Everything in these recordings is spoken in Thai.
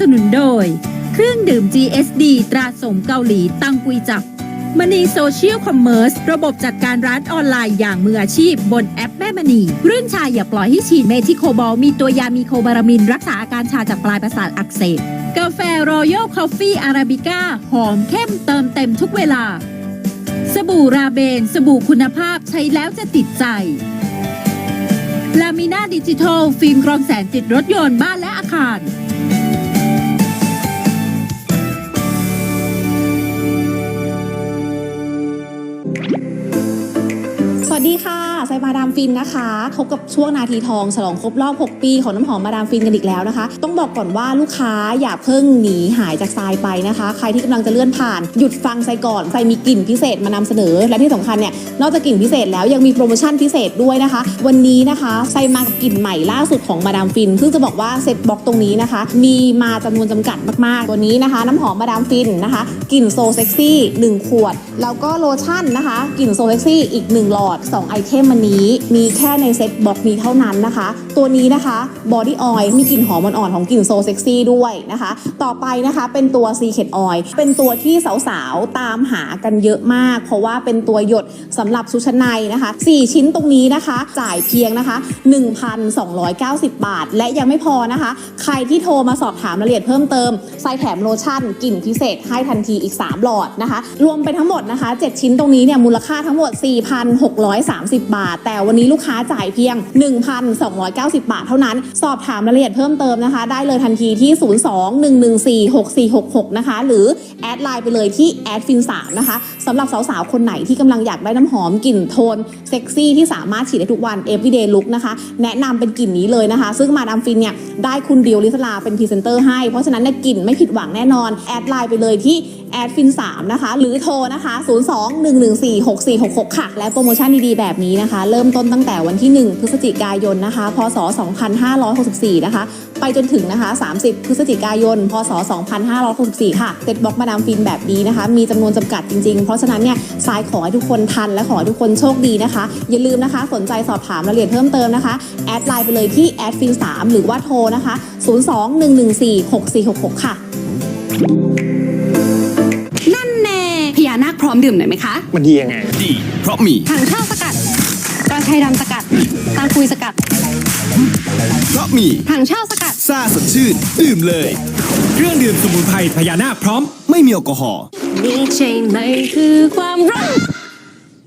สนุนโดย เครื่องดื่ม GSD ตราสมเกาหลีตังกุยจับมณีโซเชียลคอมเมอร์สระบบจัดการร้านออนไลน์อย่างมืออาชีพบนแอปแม่มณีรื่นชาอย่าปล่อยให้ฉีดเมทิโคบอลมีตัวยามีโคบารามิน รักษาอาการชาจากปลายประสาทอักเสบกาแฟรอยัลคอฟฟี่อาราบิก้า หอมเข้มเติมเต็มทุกเวลา สบู่ราเบน สบู่คุณภาพใช้แล้วจะติดใจลามิน่าดิจิทัล ฟิล์มกรองแสงติดรถยนต์บ้านและอาคาร วัสดีค่ะไซมาดามฟินนะคะพบกับช่วงนาทีทองฉลองครบรอบ 6 ปี ของน้ำหอมมาดามฟินกันอีกแล้วนะคะ ต้องบอกก่อนว่าลูกค้าอย่าเพิ่งหนีหายจากทรายไปนะคะ ใครที่กำลังจะเลื่อนผ่าน หยุดฟังไซก่อนไซมีกลิ่นพิเศษมานำเสนอ และที่สำคัญเนี่ยนอกจากกลิ่นพิเศษแล้วยังมีโปรโมชั่นพิเศษด้วยนะคะ วันนี้นะคะไซมากับกลิ่นใหม่ล่าสุดของมาดามฟินซึ่งจะบอกว่าเซ็ตบ็อกตรงนี้นะคะ มีมาจำนวนจำกัดมากๆตัวนี้นะคะ น้ำหอมมาดามฟินนะคะกลิ่นโซเซ็กซี่1ขวดแล้วก็โลชั่นนะคะกลิ่นโซเซ็กซี่อีก 1 หลอด2 ไอเทมวันนี้ มีแค่ในเซ็ตบ็อกนี้เท่านั้นนะคะ ตัวนี้นะคะบอดี้ออยล์มีกลิ่นหอมอ่อนๆของกลิ่นโซเซ็กซี่ด้วยนะคะ ต่อไปนะคะเป็นตัวซีเค t ออยล์เป็นตัวที่สาวๆ ตามหากันเยอะมาก เพราะว่าเป็นตัวหยดสำหรับชุดชั้นในนะคะ 4 ชิ้นตรงนี้นะคะ จ่ายเพียงนะคะ 1,290 บาท และยังไม่พอนะคะ ใครที่โทรมาสอบถามรายละเอียดเพิ่มเติมใส่แถมโลชั่นกลิ่นพิเศษให้ทันทีอีก 3 หลอดนะคะ รวมเป็นทั้งหมดนะคะ 7 ชิ้นตรงนี้เนี่ยมูลค่าทั้งหมด4,630 บาท แต่วันนี้ลูกค้าจ่ายเพียง 1,290 บาทเท่านั้น สอบถามรายละเอียดเพิ่มเติมนะคะ ได้เลยทันทีที่ 02-114-6466 นะคะ หรือแอดไลน์ไปเลยที่แอดฟิน3นะคะสำหรับสาวๆ คนไหนที่กำลังอยากได้น้ำหอมกลิ่นโทนเซ็กซี่ที่สามารถฉีดได้ทุกวัน everyday look นะคะ แนะนำเป็นกลิ่นนี้เลยนะคะ ซึ่งมาดามฟินเนี่ยได้คุณดิวลิสลาเป็นพรีเซนเตอร์ให้ เพราะฉะนั้นเนี่ยกลิ่นไม่ผิดหวังแน่นอน แอดไลน์ไปเลยที่แอดฟิน3นะคะ หรือโทรนะคะ 02-114-6466 ค่ะ และโปรโมชั่นดีๆ แบบนี้นะคะ เริ่มต้นตั้งแต่วันที่ 1 พฤศจิกายนนะคะ พศ 2564 นะคะ ไปจนถึงนะคะ 30 พฤศจิกายน พศ 2564 ค่ะเซ็ตบ็อกมาดามฟินแบบนี้นะคะ มีจำนวนจำกัดจริงๆ เพราะฉะนั้นเนี่ยสายขอให้ทุกคนทันและขอให้ทุกคนโชคดีนะคะ อย่าลืมนะคะ สนใจสอบถามรายละเอียดเพิ่มเติมนะคะ แอดไลน์ไปเลยที่แอดฟิน3หรือว่าโทรนะคะ 02-114-6466 ค่ะ นั่นแน่ พญานาคพร้อมดื่มหน่อยไหมคะ มันดียังไง ดี เพราะมีถังเช่าสกัดกระไทยดำสกัด ตาคุยสกัด เพราะมีถังเช่าสกัด ซาสดชื่น ดื่มเลย เครื่องดื่มสมุนไพรพญานาคพร้อมไม่มีแอลกอฮอล์นี่ใช่ไหมคือความรัก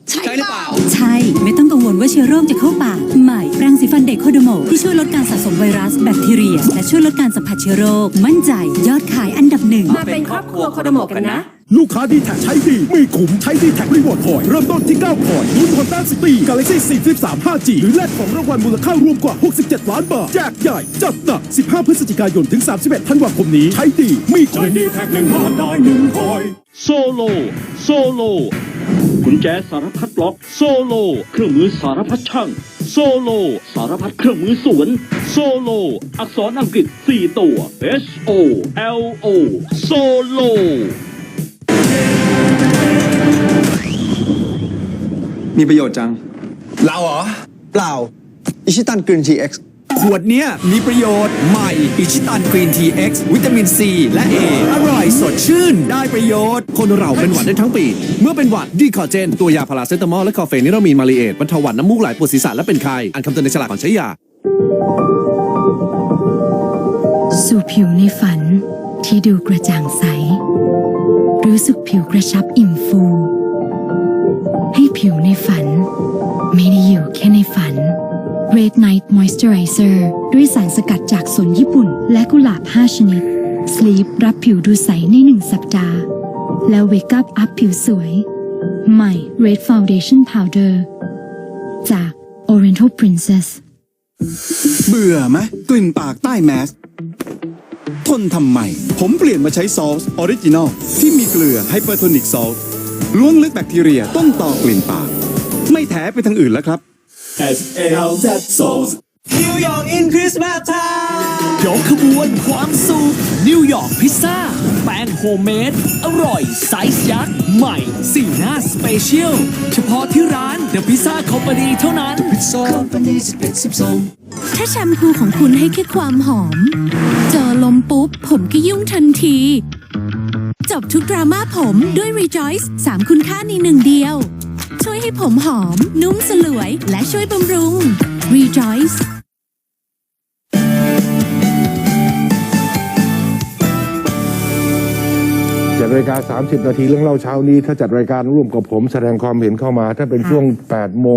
ใช่เปล่า ใช่ ไม่ต้องกัง วลว่าเชื้อโรคจะเข้าปากใหม่แปรงสีฟันเด็กโคโดโมที่ช่วยลดการสะสมไวรัสแบคทีเรีย และช่วยลดการสัมผัสเชื้อโรค มั่นใจยอดขายอันดับหนึ่งมาเป็นครอบครัวโคโดโมกันนะลูกค้าดีแท็ใช้ดี มีขุมใช้ดีแท็รีวอร์ดพอยต์เริ่มต้นที่9พอยต์ลุ้นฮอนด้าซิตี้กาแล็กซี่ 43 5G หรือแลกของรางวัลมูลค่ารวมกว่า 67 ล้านบาทแจกใหญ่จัดหนัก 15 พฤศจิกายน ถึง 31 ธันวาคมนี้ ใช้ดี มีใช้ดีแท็กหนึ่งฮอนได้หนึ่งพอยต์โซโลโซโล กุญแจสารพัดล็อกโซโล เครื่องมือสารพัดช่าง โซโล สารพัดเครื่องมือสวน โซโล อักษรอังกฤษ 4 ตัว H O L O โซโลมีประโยชน์จัง เราเหรอ เปล่า อิชิตันกรีนทีเอ็กซ์ ขวดเนี้ยมีประโยชน์ใหม่อิชิตันกรีนทีเอ็กซ์วิตามินซีและ A อร่อยสดชื่น ได้ประโยชน์ คนเราเป็นหวัดได้ทั้งปี เมื่อเป็นหวัดดีคอเจน ตัวยาพาราเซตามอลและคอเฟนิรามีนมาลีเอตบรรเทาหวัดน้ำมูกไหลปวดศีรษะและเป็นไข้อ่านคำเตือนในฉลากก่อนใช้ยา สู่ผิวในฝันที่ดูกระจ่างใส รู้สึกผิวกระชับอิ่มฟู ให้ผิวในฝัน ไม่ได้อยู่แค่ในฝัน Red Night Moisturizer ด้วยสารสกัดจากสนญี่ปุ่น และกุหลาบ 5 ชนิด Sleep รับผิวดูใสใน 1 สัปดาห์ แล้ว Wake Up Up ผิวสวย ใหม่ Red Foundation Powder จาก Oriental Princess เบื่อไหมกลิ่นปากใต้แมสทนทำไม ผมเปลี่ยนมาใช้ซอสออริจินอลที่มีเกลือไฮเปอร์โทนิกซอลล้วงลึกแบคทีเรียต้นต่อกลิ่นปาก ไม่แถไปทางอื่นแล้วครับ S A L Z Sauce นิวยอร์กอินคริสต์มาสไทม์ยกขบวนความสุขนิวยอร์กพิซซ่า แป้งโฮมเมดอร่อย ไซส์ยักษ์ ใหม่สีหน้าสเปเชียล เฉพาะที่ร้าน The Pizza Company เท่านั้น Pizza Company 11 12ถ้าแชมพูของคุณให้แค่ความหอม เจอลมปุ๊บ ผมก็ยุ่งทันที จบทุกดราม่าผมด้วย Rejoice 3 คุณค่าในหนึ่งเดียว ช่วยให้ผมหอม นุ่มสลวย และช่วยบำรุง Rejoice จัดรายการ 30 นาทีเรื่องเล่าเช้านี้ ถ้าจัดรายการร่วมกับผมแสดงความเห็นเข้ามา ถ้าเป็นช่วง8โมง